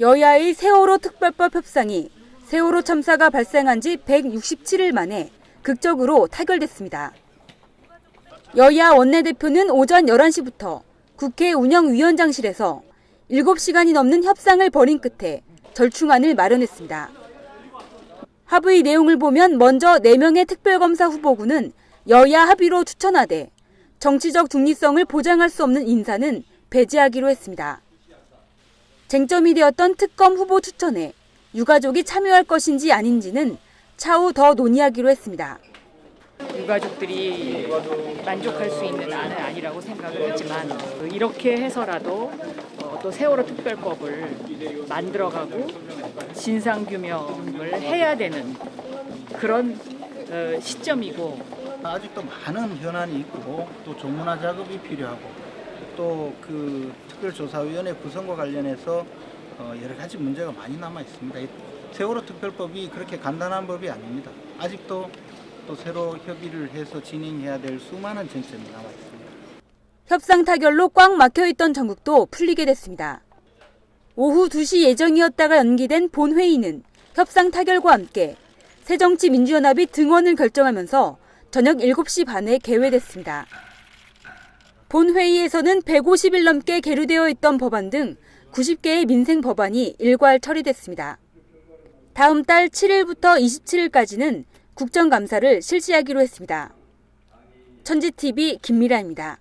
여야의 세월호 특별법 협상이 세월호 참사가 발생한 지 167일 만에 극적으로 타결됐습니다. 여야 원내대표는 오전 11시부터 국회 운영위원장실에서 7시간이 넘는 협상을 벌인 끝에 절충안을 마련했습니다. 합의 내용을 보면 먼저 4명의 특별검사 후보군은 여야 합의로 추천하되 정치적 중립성을 보장할 수 없는 인사는 배제하기로 했습니다. 쟁점이 되었던 특검 후보 추천에 유가족이 참여할 것인지 아닌지는 차후 더 논의하기로 했습니다. 유가족들이 만족할 수 있는 안은 아니라고 생각을 하지만 이렇게 해서라도 어, 또 세월호 특별법을 만들어가고 진상 규명을 해야 되는 그런 어, 시점이고 아직도 많은 현안이 있고 또 조문화 작업이 필요하고 또 그 특별조사위원회 구성과 관련해서 어, 여러 가지 문제가 많이 남아 있습니다. 이 세월호 특별법이 그렇게 간단한 법이 아닙니다. 아직도 또 새로 협의를 해서 진행해야 될 수많은 쟁점이 남아 있습니다. 협상 타결로 꽉 막혀 있던 전국도 풀리게 됐습니다. 오후 2시 예정이었다가 연기된 본회의는 협상 타결과 함께 새정치민주연합이 등원을 결정하면서 저녁 7시 반에 개회됐습니다. 본회의에서는 150일 넘게 계류되어 있던 법안 등 90개의 민생 법안이 일괄 처리됐습니다. 다음 달 7일부터 27일까지는 국정감사를 실시하기로 했습니다. 천지TV 김미라입니다.